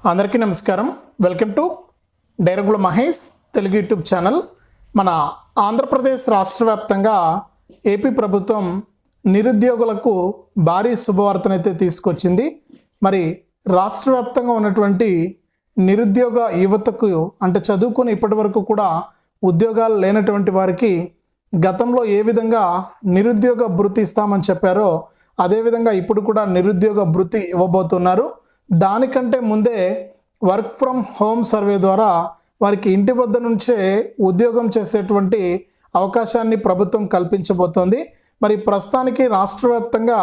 అందరికీ నమస్కారం. Welcome to డైరంగుల Mahesh Telugu YouTube channel. మన ఆంధ్రప్రదేశ్ రాష్ట్ర వ్యాప్తంగా ఏపీ ప్రభుత్వం నిరుద్యోగులకు భారీ శుభవార్తనైతే తీసుకొచ్చింది. మరి రాష్ట్ర వ్యాప్తంగా ఉన్నటువంటి నిరుద్యోగ యువతకు అంటే చదువుకుని ఇప్పటి వరకు కూడా ఉద్యోగాలు లేనటువంటి వారికి గతంలో ఏ విధంగా నిరుద్యోగ భృతి ఇస్తామని చెప్పారో అదేవిధంగా ఇప్పుడు కూడా నిరుద్యోగ భృతి ఇవ్వబోతున్నారు. దానికంటే ముందే వర్క్ ఫ్రమ్ హోమ్ సర్వే ద్వారా వారికి ఇంటి వద్ద నుంచే ఉద్యోగం చేసేటువంటి అవకాశాన్ని ప్రభుత్వం కల్పించబోతోంది. మరి ప్రస్తుతానికి రాష్ట్ర వ్యాప్తంగా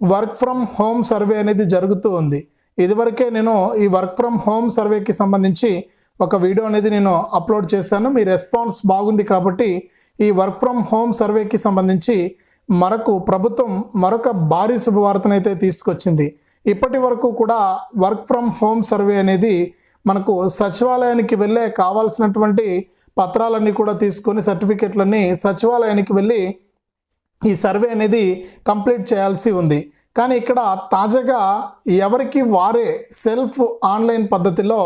వర్క్ ఫ్రమ్ హోమ్ సర్వే అనేది జరుగుతూ ఉంది. ఇదివరకే నేను ఈ వర్క్ ఫ్రమ్ హోమ్ సర్వేకి సంబంధించి ఒక వీడియో అనేది నేను అప్లోడ్ చేశాను. మీ రెస్పాన్స్ బాగుంది కాబట్టి ఈ వర్క్ ఫ్రమ్ హోమ్ సర్వేకి సంబంధించి మరకు ప్రభుత్వం మరొక భారీ శుభవార్తనైతే తీసుకొచ్చింది. ఇప్పటి వరకు కూడా వర్క్ ఫ్రమ్ హోమ్ సర్వే అనేది మనకు సచివాలయానికి వెళ్ళే కావాల్సినటువంటి పత్రాలన్నీ కూడా తీసుకొని సర్టిఫికెట్లన్నీ సచివాలయానికి వెళ్ళి ఈ సర్వే అనేది కంప్లీట్ చేయాల్సి ఉంది. కానీ ఇక్కడ తాజాగా ఎవరికి వారే సెల్ఫ్ ఆన్లైన్ పద్ధతిలో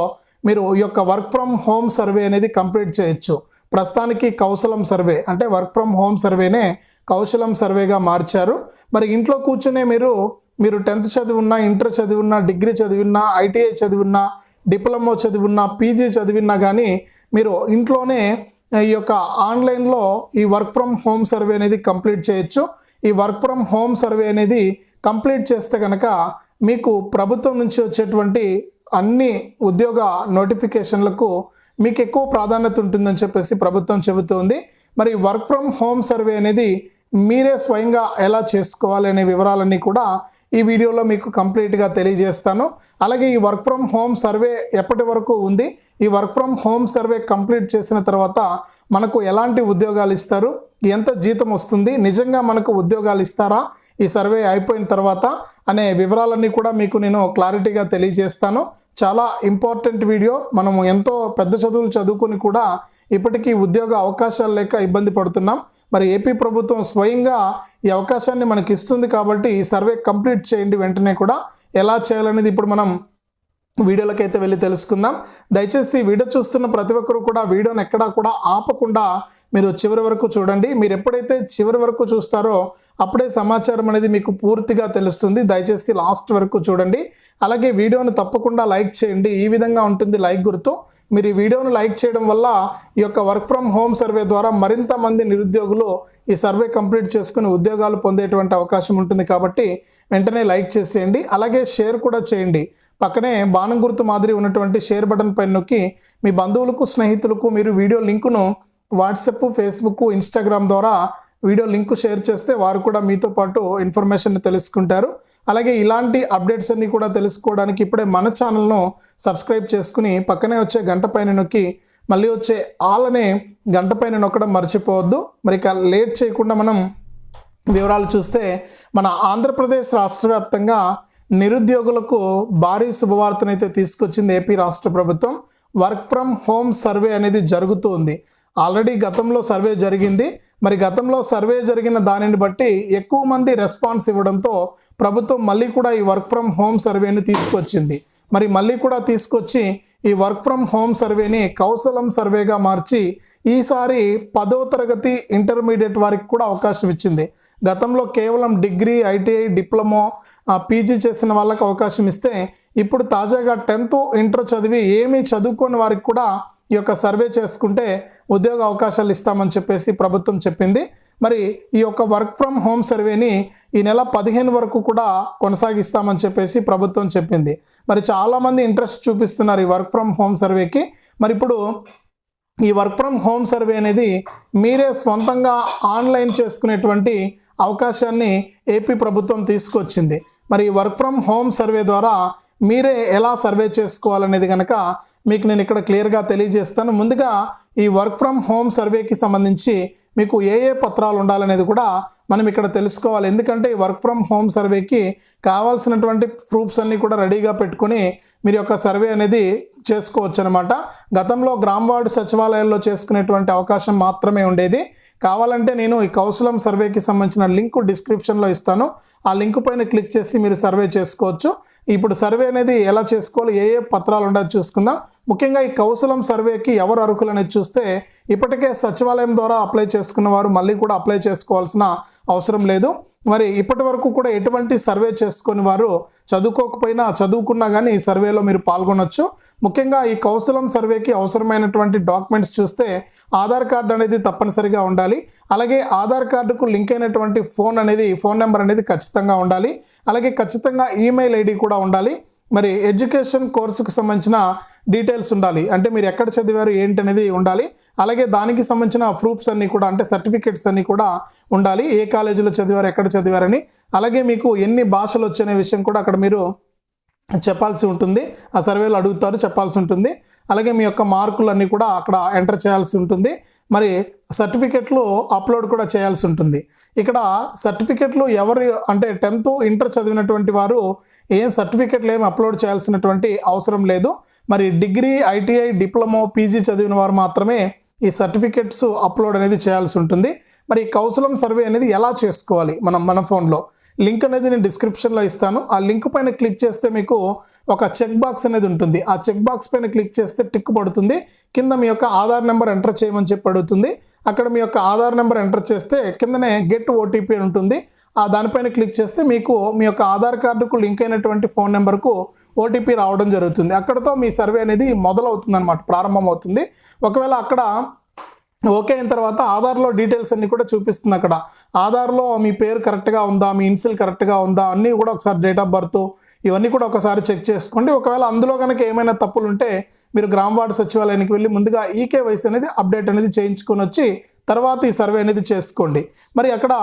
మీరు ఈ యొక్క వర్క్ ఫ్రమ్ హోమ్ సర్వే అనేది కంప్లీట్ చేయొచ్చు. ప్రస్తుతానికి కౌశలం సర్వే అంటే వర్క్ ఫ్రమ్ హోమ్ సర్వేనే కౌశలం సర్వేగా మార్చారు. మరి ఇంట్లో కూర్చునే మీరు మీరు టెన్త్ చదివినా ఇంటర్ చదివున్నా డిగ్రీ చదివినా ఐటీఐ చదివినా డిప్లొమా చదివినా పీజీ చదివినా కానీ మీరు ఇంట్లోనే ఈ యొక్క ఆన్లైన్లో ఈ వర్క్ ఫ్రమ్ హోమ్ సర్వే అనేది కంప్లీట్ చేయొచ్చు. ఈ వర్క్ ఫ్రమ్ హోమ్ సర్వే అనేది కంప్లీట్ చేస్తే కనుక మీకు ప్రభుత్వం నుంచి వచ్చేటువంటి అన్ని ఉద్యోగ నోటిఫికేషన్లకు మీకు ఎక్కువ ప్రాధాన్యత ఉంటుందని చెప్పేసి ప్రభుత్వం చెబుతోంది. మరి వర్క్ ఫ్రమ్ హోమ్ సర్వే అనేది మీరే స్వయంగా ఎలా చేసుకోవాలి అనే వివరాలన్నీ కూడా ఈ వీడియోలో మీకు కంప్లీట్గా తెలియజేస్తాను. అలాగే ఈ వర్క్ ఫ్రమ్ హోమ్ సర్వే ఎప్పటి వరకు ఉంది? ఈ work from home survey complete చేసిన తర్వాత మనకు ఎలాంటి ఉద్యోగాలు ఇస్తారు? ఎంత జీతం వస్తుంది? నిజంగా మనకు ఉద్యోగాలు ఇస్తారా? ఈ సర్వే అయిపోయిన తర్వాత అనే వివరాలన్నీ కూడా మీకు నేను క్లారిటీగా తెలియజేస్తాను. చాలా ఇంపార్టెంట్ వీడియో మనము ఎంతో పెద్ద చదువులు చదువుకుని కూడా ఇప్పటికీ ఉద్యోగ అవకాశాలు లేక ఇబ్బంది పడుతున్నాం. మరి ఏపీ ప్రభుత్వం స్వయంగా ఈ అవకాశాన్ని మనకి ఇస్తుంది కాబట్టి ఈ సర్వే కంప్లీట్ చేయండి వెంటనే కూడా. ఎలా చేయాలనేది ఇప్పుడు మనం వీడియోలకైతే వెళ్ళి తెలుసుకుందాం. దయచేసి వీడియో చూస్తున్న ప్రతి ఒక్కరు కూడా వీడియోని ఎక్కడా కూడా ఆపకుండా మీరు చివరి వరకు చూడండి. మీరు ఎప్పుడైతే చివరి వరకు చూస్తారో అప్పుడే సమాచారం అనేది మీకు పూర్తిగా తెలుస్తుంది. దయచేసి లాస్ట్ వరకు చూడండి. అలాగే వీడియోను తప్పకుండా లైక్ చేయండి. ఈ విధంగా ఉంటుంది లైక్ గుర్తు. మీరు ఈ వీడియోను లైక్ చేయడం వల్ల ఈ యొక్క వర్క్ ఫ్రమ్ హోమ్ సర్వే ద్వారా మరింత మంది నిరుద్యోగులు ఈ సర్వే కంప్లీట్ చేసుకుని ఉద్యోగాలు పొందేటువంటి అవకాశం ఉంటుంది కాబట్టి వెంటనే లైక్ చేసేయండి. అలాగే షేర్ కూడా చేయండి. పక్కనే బాణం గుర్తు మాదిరి ఉన్నటువంటి షేర్ బటన్ పైన నొక్కి మీ బంధువులకు స్నేహితులకు మీరు వీడియో లింకును వాట్సాప్ ఫేస్బుక్ ఇన్స్టాగ్రామ్ ద్వారా వీడియో లింక్ షేర్ చేస్తే వారు కూడా మీతో పాటు ఇన్ఫర్మేషన్ తెలుసుకుంటారు. అలాగే ఇలాంటి అప్డేట్స్ అన్ని కూడా తెలుసుకోవడానికి ఇప్పుడే మన ఛానల్ను సబ్స్క్రైబ్ చేసుకుని పక్కనే వచ్చే గంట పైన నొక్కి మళ్ళీ వచ్చే ఆల్ అనే గంట పైన నొక్కడం మర్చిపోవద్దు. మరి ఇక లేట్ చేయకుండా మనం వివరాలు చూస్తే మన ఆంధ్రప్రదేశ్ రాష్ట్ర వ్యాప్తంగా నిరుద్యోగులకు భారీ శుభవార్తనైతే తీసుకొచ్చింది ఏపీ రాష్ట్ర ప్రభుత్వం. వర్క్ ఫ్రమ్ హోమ్ సర్వే అనేది జరుగుతూ ఉంది. ఆల్రెడీ గతంలో సర్వే జరిగింది. మరి గతంలో సర్వే జరిగిన దానిని బట్టి ఎక్కువ మంది రెస్పాన్స్ ఇవ్వడంతో ప్రభుత్వం మళ్ళీ కూడా ఈ వర్క్ ఫ్రమ్ హోమ్ సర్వేని తీసుకొచ్చింది. మరి మళ్ళీ కూడా తీసుకొచ్చి ఈ వర్క్ ఫ్రమ్ హోమ్ సర్వేని కౌశలం సర్వేగా మార్చి ఈసారి పదో తరగతి ఇంటర్మీడియట్ వారికి కూడా అవకాశం ఇచ్చింది. గతంలో కేవలం డిగ్రీ ఐటీఐ డిప్లొమో పీజీ చేసిన వాళ్ళకి అవకాశం ఇస్తే ఇప్పుడు తాజాగా టెన్త్ ఇంటర్ చదివి ఏమీ చదువుకోని వారికి కూడా ఈ యొక్క సర్వే చేసుకుంటే ఉద్యోగ అవకాశాలు ఇస్తామని చెప్పేసి ప్రభుత్వం చెప్పింది. మరి ఈ యొక్క వర్క్ ఫ్రమ్ హోమ్ సర్వేని ఈ నెల పదిహేను వరకు కూడా కొనసాగిస్తామని చెప్పేసి ప్రభుత్వం చెప్పింది. మరి చాలామంది ఇంట్రెస్ట్ చూపిస్తున్నారు ఈ వర్క్ ఫ్రమ్ హోమ్ సర్వేకి. మరి ఇప్పుడు ఈ వర్క్ ఫ్రమ్ హోమ్ సర్వే అనేది మీరే సొంతంగా ఆన్లైన్ చేసుకునేటువంటి అవకాశాన్ని ఏపీ ప్రభుత్వం తీసుకొచ్చింది. మరి ఈ వర్క్ ఫ్రమ్ హోమ్ సర్వే ద్వారా మీరే ఎలా సర్వే చేసుకోవాలనేది కనుక మీకు నేను ఇక్కడ క్లియర్గా తెలియజేస్తాను. ముందుగా ఈ వర్క్ ఫ్రమ్ హోమ్ సర్వేకి సంబంధించి మీకు ఏ ఏ పత్రాలు ఉండాలనేది కూడా మనం ఇక్కడ తెలుసుకోవాలి. ఎందుకంటే ఈ వర్క్ ఫ్రమ్ హోమ్ సర్వేకి కావాల్సినటువంటి ప్రూఫ్స్ అన్నీ కూడా రెడీగా పెట్టుకుని మీరు యొక్క సర్వే అనేది చేసుకోవచ్చు అనమాట గతంలో గ్రామ వార్డు సచివాలయాల్లో చేసుకునేటువంటి అవకాశం మాత్రమే ఉండేది. కావాలంటే నేను ఈ కౌశలం సర్వేకి సంబంధించిన లింక్ డిస్క్రిప్షన్లో ఇస్తాను. ఆ లింక్ పైన క్లిక్ చేసి మీరు సర్వే చేసుకోవచ్చు. ఇప్పుడు సర్వే అనేది ఎలా చేసుకోవాలి ఏ ఏ పత్రాలు ఉండదు చూసుకుందాం. ముఖ్యంగా ఈ కౌశలం సర్వేకి ఎవరు అర్హులు అనేది చూస్తే ఇప్పటికే సచివాలయం ద్వారా అప్లై చేసుకున్న వారు మళ్ళీ కూడా అప్లై చేసుకోవాల్సిన అవసరం లేదు. మరి ఇప్పటి వరకు కూడా ఎటువంటి సర్వే చేసుకొని వారు చదువుకోకపోయినా చదువుకున్నా కానీ ఈ సర్వేలో మీరు పాల్గొనొచ్చు. ముఖ్యంగా ఈ కౌశలం సర్వేకి అవసరమైనటువంటి డాక్యుమెంట్స్ చూస్తే ఆధార్ కార్డు అనేది తప్పనిసరిగా ఉండాలి. అలాగే ఆధార్ కార్డుకు లింక్ అయినటువంటి ఫోన్ అనేది ఫోన్ నెంబర్ అనేది ఖచ్చితంగా ఉండాలి. అలాగే ఖచ్చితంగా ఈమెయిల్ ఐడి కూడా ఉండాలి. మరి ఎడ్యుకేషన్ కోర్సుకు సంబంధించిన డీటెయిల్స్ ఉండాలి. అంటే మీరు ఎక్కడ చదివారు ఏంటి అనేది ఉండాలి. అలాగే దానికి సంబంధించిన ప్రూఫ్స్ అన్నీ కూడా అంటే సర్టిఫికెట్స్ అన్నీ కూడా ఉండాలి. ఏ కాలేజీలో చదివారు ఎక్కడ చదివారని. అలాగే మీకు ఎన్ని భాషలు వచ్చనే విషయం కూడా అక్కడ మీరు చెప్పాల్సి ఉంటుంది. ఆ సర్వేలో అడుగుతారు చెప్పాల్సి ఉంటుంది. అలాగే మీ యొక్క మార్కులన్నీ కూడా అక్కడ ఎంటర్ చేయాల్సి ఉంటుంది. మరి సర్టిఫికెట్లు అప్లోడ్ కూడా చేయాల్సి ఉంటుంది. ఇక్కడ సర్టిఫికెట్లు ఎవరు అంటే టెన్త్ ఇంటర్ చదివినటువంటి వారు ఏం సర్టిఫికెట్లు ఏమి అప్లోడ్ చేయాల్సినటువంటి అవసరం లేదు. మరి డిగ్రీ ఐటీఐ డిప్లొమా పీజీ చదివిన వారు మాత్రమే ఈ సర్టిఫికెట్స్ అప్లోడ్ అనేది చేయాల్సి ఉంటుంది. మరి ఈ కౌశలం సర్వే అనేది ఎలా చేసుకోవాలి? మనం మన ఫోన్లో. లింక్ అనేది నేను డిస్క్రిప్షన్లో ఇస్తాను. ఆ లింక్ పైన క్లిక్ చేస్తే మీకు ఒక చెక్ బాక్స్ అనేది ఉంటుంది. ఆ చెక్ బాక్స్ పైన క్లిక్ చేస్తే టిక్ పడుతుంది. కింద మీ యొక్క ఆధార్ నెంబర్ ఎంటర్ చేయమని చెప్పి అడుగుతుంది అక్కడ మీ యొక్క ఆధార్ నెంబర్ ఎంటర్ చేస్తే కిందనే గెట్ ఓటీపీ ఉంటుంది. ఆ దానిపైన క్లిక్ చేస్తే మీకు మీ యొక్క ఆధార్ కార్డుకు లింక్ అయినటువంటి ఫోన్ నెంబర్కు ఓటీపీ రావడం జరుగుతుంది. అక్కడతో మీ సర్వే అనేది మొదలవుతుంది అనమాట ప్రారంభమవుతుంది. ఒకవేళ అక్కడ ఓకే అయిన తర్వాత ఆధార్లో డీటెయిల్స్ అన్ని కూడా చూపిస్తుంది అక్కడ. ఆధార్లో మీ పేరు కరెక్ట్గా ఉందా మీ ఇన్సిల్ కరెక్ట్గా ఉందా అన్నీ కూడా ఒకసారి డేట్ ఆఫ్ బర్త్ ఇవన్నీ కూడా ఒకసారి చెక్ చేసుకోండి. ఒకవేళ అందులో కనుక ఏమైనా తప్పులు ఉంటే మీరు గ్రామ వార్డు సచివాలయానికి వెళ్ళి ముందుగా ఈకేవైసీ అనేది అప్డేట్ అనేది చేయించుకొని వచ్చి తర్వాత ఈ సర్వే అనేది చేసుకోండి. మరి అక్కడ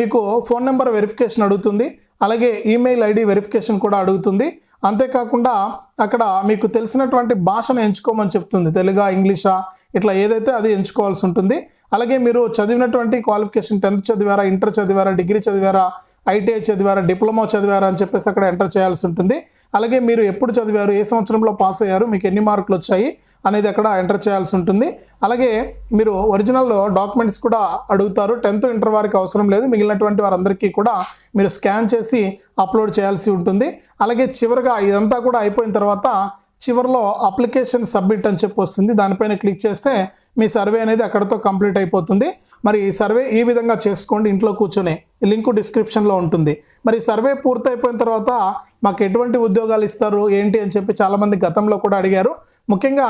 మీకు ఫోన్ నెంబర్ వెరిఫికేషన్ అడుగుతుంది. అలాగే ఈమెయిల్ ఐడి వెరిఫికేషన్ కూడా అడుగుతుంది. అంతేకాకుండా అక్కడ మీకు తెలిసినటువంటి భాషను ఎంచుకోమని చెప్తుంది. తెలుగా ఇంగ్లీషా ఇట్లా ఏదైతే అది ఎంచుకోవాల్సి ఉంటుంది. అలాగే మీరు చదివినటువంటి క్వాలిఫికేషన్ టెన్త్ చదివారా ఇంటర్ చదివారా డిగ్రీ చదివారా ఐటీఐ చదివారా డిప్లొమా చదివారా అని చెప్పేసి అక్కడ ఎంటర్ చేయాల్సి ఉంటుంది. అలాగే మీరు ఎప్పుడు చదివారు ఏ సంవత్సరంలో పాస్ అయ్యారు మీకు ఎన్ని మార్కులు వచ్చాయి అనేది అక్కడ ఎంటర్ చేయాల్సి ఉంటుంది. అలాగే మీరు ఒరిజినల్ డాక్యుమెంట్స్ కూడా అడుగుతారు. టెన్త్ ఇంటర్ వారికి అవసరం లేదు. మిగిలినటువంటి వారందరికీ కూడా మీరు స్కాన్ చేసి అప్లోడ్ చేయాల్సి ఉంటుంది. అలాగే చివరిగా ఇదంతా కూడా అయిపోయిన తర్వాత చివరిలో అప్లికేషన్ సబ్మిట్ అని చెప్పి వస్తుంది. దానిపైన క్లిక్ చేస్తే మీ సర్వే అనేది అక్కడతో కంప్లీట్ అయిపోతుంది. మరి ఈ సర్వే ఈ విధంగా చేసుకోండి ఇంట్లో కూర్చొని. లింక్ డిస్క్రిప్షన్లో ఉంటుంది. మరి సర్వే పూర్తయిపోయిన తర్వాత మాకు ఎటువంటి ఉద్యోగాలు ఇస్తారు ఏంటి అని చెప్పి చాలామంది గతంలో కూడా అడిగారు. ముఖ్యంగా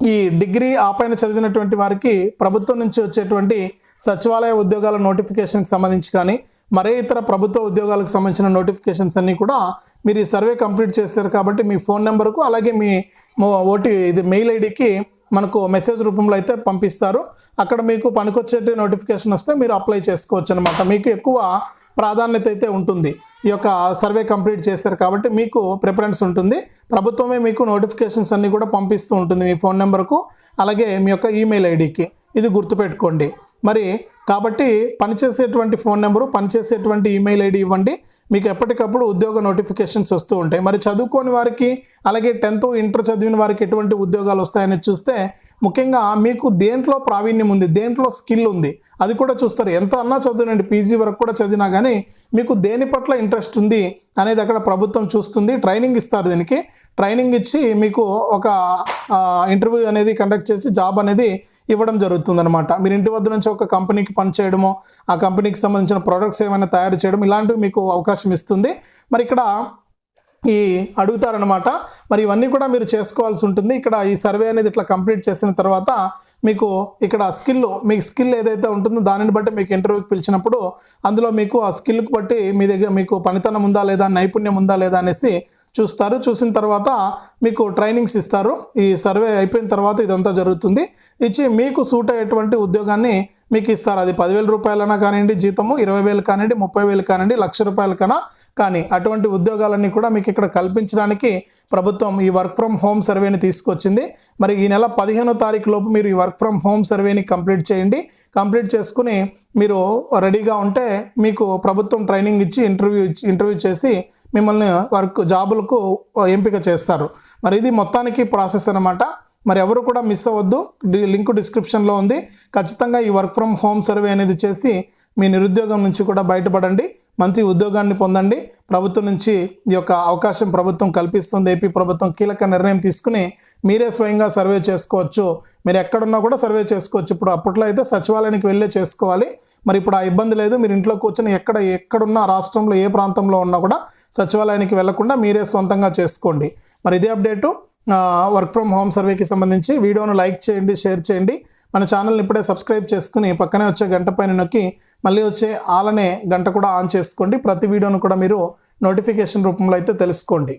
ఈ డిగ్రీ ఆపైన చదివినటువంటి వారికి ప్రభుత్వం నుంచి వచ్చేటువంటి సచివాలయ ఉద్యోగాల నోటిఫికేషన్కి సంబంధించి కానీ మరే ఇతర ప్రభుత్వ ఉద్యోగాలకు సంబంధించిన నోటిఫికేషన్స్ అన్నీ కూడా మీరు ఈ సర్వే కంప్లీట్ చేశారు కాబట్టి మీ ఫోన్ నెంబర్కు అలాగే మీ ఓటీ ఇది మెయిల్ ఐడికి మనకు మెసేజ్ రూపంలో అయితే పంపిస్తారు. అక్కడ మీకు పనికొచ్చేటి నోటిఫికేషన్ వస్తే మీరు అప్లై చేసుకోవచ్చు అనమాట మీకు ఎక్కువ ప్రాధాన్యత అయితే ఉంటుంది. ఈ యొక్క సర్వే కంప్లీట్ చేశారు కాబట్టి మీకు ప్రిఫరెన్స్ ఉంటుంది. ప్రభుత్వమే మీకు నోటిఫికేషన్స్ అన్నీ కూడా పంపిస్తూ ఉంటుంది మీ ఫోన్ నెంబర్కు అలాగే మీ యొక్క ఈమెయిల్ ఐడికి ఇది గుర్తుపెట్టుకోండి. మరి కాబట్టి పనిచేసేటువంటి ఫోన్ నెంబరు పనిచేసేటువంటి ఈమెయిల్ ఐడి ఇవ్వండి. మీకు ఎప్పటికప్పుడు ఉద్యోగ నోటిఫికేషన్స్ వస్తూ ఉంటాయి. మరి చదువుకోని వారికి అలాగే టెన్త్ ఇంటర్ చదివిన వారికి ఎటువంటి ఉద్యోగాలు వస్తాయని చూస్తే ముఖ్యంగా మీకు దేంట్లో ప్రావీణ్యం ఉంది దేంట్లో స్కిల్ ఉంది అది కూడా చూస్తారు. ఎంత అన్నా చదివినండి పీజీ వరకు కూడా చదివినా కానీ మీకు దేని పట్ల ఇంట్రెస్ట్ ఉంది అనేది అక్కడ ప్రభుత్వం చూస్తుంది ట్రైనింగ్ ఇస్తారు దీనికి. ట్రైనింగ్ ఇచ్చి మీకు ఒక ఇంటర్వ్యూ అనేది కండక్ట్ చేసి జాబ్ అనేది ఇవ్వడం జరుగుతుంది అనమాట మీరు ఇంటి వద్ద నుంచి ఒక కంపెనీకి పనిచేయడమో ఆ కంపెనీకి సంబంధించిన ప్రొడక్ట్స్ ఏమైనా తయారు చేయడం ఇలాంటివి మీకు అవకాశం ఇస్తుంది. మరి ఇక్కడ ఈ అడుగుతారనమాట మరి ఇవన్నీ కూడా మీరు చేసుకోవాల్సి ఉంటుంది. ఇక్కడ ఈ సర్వే అనేది ఇట్లా కంప్లీట్ చేసిన తర్వాత మీకు ఇక్కడ స్కిల్ మీకు స్కిల్ ఏదైతే ఉంటుందో దానిని బట్టి మీకు ఇంటర్వ్యూకి పిలిచినప్పుడు అందులో మీకు ఆ స్కిల్కి బట్టి మీ దగ్గర మీకు పనితనం ఉందా లేదా నైపుణ్యం ఉందా లేదా అనేసి చూస్తారు. చూసిన తర్వాత మీకు ట్రైనింగ్స్ ఇస్తారు. ఈ సర్వే అయిపోయిన తర్వాత ఇదంతా జరుగుతుంది. ఇచ్చి మీకు సూట్ అయ్యేటువంటి ఉద్యోగాన్ని మీకు ఇస్తారు. అది పదివేల రూపాయలైనా కానివ్వండి జీతము ఇరవై వేలు కానివ్వండి ముప్పై వేలు కానివ్వండి లక్ష రూపాయలకైనా కానీ అటువంటి ఉద్యోగాలన్నీ కూడా మీకు ఇక్కడ కల్పించడానికి ప్రభుత్వం ఈ వర్క్ ఫ్రమ్ హోమ్ సర్వేని తీసుకొచ్చింది. మరి ఈ నెల పదిహేనో తారీఖు లోపు మీరు ఈ వర్క్ ఫ్రమ్ హోమ్ సర్వేని కంప్లీట్ చేయండి. కంప్లీట్ చేసుకుని మీరు రెడీగా ఉంటే మీకు ప్రభుత్వం ట్రైనింగ్ ఇచ్చి ఇంటర్వ్యూ ఇచ్చి ఇంటర్వ్యూ చేసి మిమ్మల్ని వర్క్ జాబులకు ఎంపిక చేస్తారు. మరి ఇది మొత్తానికి ప్రాసెస్ అనమాట మరి ఎవరు కూడా మిస్ అవ్వద్దు. డి- లింక్ డిస్క్రిప్షన్లో ఉంది. ఖచ్చితంగా ఈ వర్క్ ఫ్రమ్ హోమ్ సర్వే అనేది చేసి మీ నిరుద్యోగం నుంచి కూడా బయటపడండి. మంచి ఉద్యోగాన్ని పొందండి. ప్రభుత్వం నుంచి ఈ యొక్క అవకాశం ప్రభుత్వం కల్పిస్తుంది. ఏపీ ప్రభుత్వం కీలక నిర్ణయం తీసుకుని మీరే స్వయంగా సర్వే చేసుకోవచ్చు. మీరు ఎక్కడున్నా కూడా సర్వే చేసుకోవచ్చు. ఇప్పుడు అప్పట్లో అయితే సచివాలయానికి వెళ్ళే చేసుకోవాలి. మరి ఇప్పుడు ఆ ఇబ్బంది లేదు. మీరు ఇంట్లో కూర్చొని ఎక్కడ ఎక్కడున్నా రాష్ట్రంలో ఏ ప్రాంతంలో ఉన్నా కూడా సచివాలయానికి వెళ్ళకుండా మీరే సొంతంగా చేసుకోండి. మరి ఇదే అప్డేటు వర్క్ ఫ్రమ్ హోమ్ సర్వేకి సంబంధించి వీడియోను లైక్ చేయండి షేర్ చేయండి. మన ఛానల్ని ఇప్పుడే సబ్స్క్రైబ్ చేసుకుని పక్కనే వచ్చే గంట పైన నొక్కి మళ్ళీ వచ్చే ఆలనే గంట కూడా ఆన్ చేసుకోండి. ప్రతి వీడియోను కూడా మీరు నోటిఫికేషన్ రూపంలో అయితే తెలుసుకోండి.